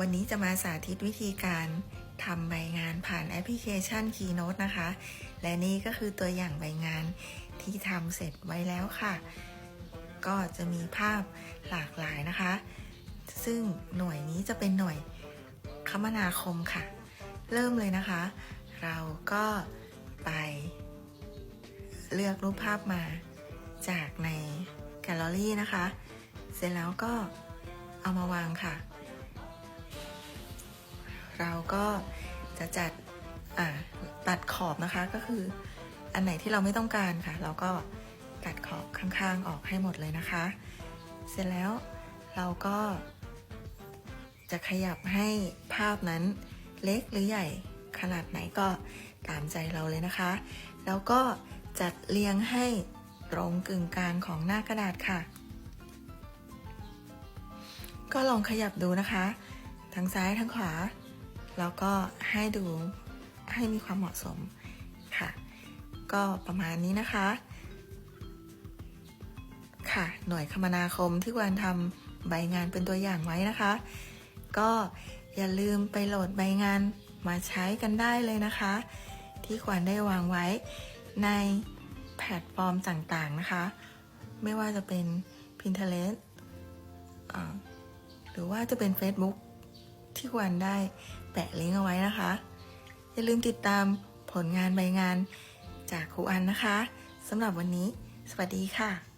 วันนี้จะมาสาธิตวิธีการทำใบงานผ่านแอปพลิเคชัน Keynote นะคะ และนี่ก็คือตัวอย่างใบงานที่ทำเสร็จไว้แล้วค่ะ ก็จะมีภาพหลากหลายนะคะ ซึ่งหน่วยนี้จะเป็นหน่วยคมนาคมค่ะ เริ่มเลยนะคะ เราก็ไป เลือกรูปภาพมาจากในแกลเลอรี่นะคะ เสร็จแล้วก็เอามาวางค่ะ เราก็จะจัดตัดขอบนะคะก็คืออันไหนที่เราไม่ต้องการค่ะ เราก็ตัดขอบข้างๆออกให้หมดเลยนะคะ เสร็จแล้วเราก็จะขยับให้ภาพนั้นเล็กหรือใหญ่ขนาดไหนก็ตามใจเราเลยนะคะ แล้วก็จัดเรียงให้ตรงกึ่งกลางของหน้ากระดาษค่ะ ก็ลองขยับดูนะคะ ทั้งซ้ายทั้งขวา แล้วก็ให้ดูให้มีความเหมาะสมค่ะ ก็ประมาณนี้นะคะ ค่ะหน่วยคมนาคมที่ควรทำใบงานเป็นตัวอย่างไว้นะคะ ก็อย่าลืมไปโหลดใบงานมาใช้กันได้เลยนะคะ ที่ควรได้วางไว้ในแพลตฟอร์มต่างๆนะคะ ไม่ว่าจะเป็น Pinterest หรือว่าจะเป็น Facebook ที่ควรได้ แปะลิงก์เอาไว้นะคะ อย่าลืมติดตามผลงานใบงานจากครูอันนะคะสำหรับวันนี้ สวัสดีค่ะ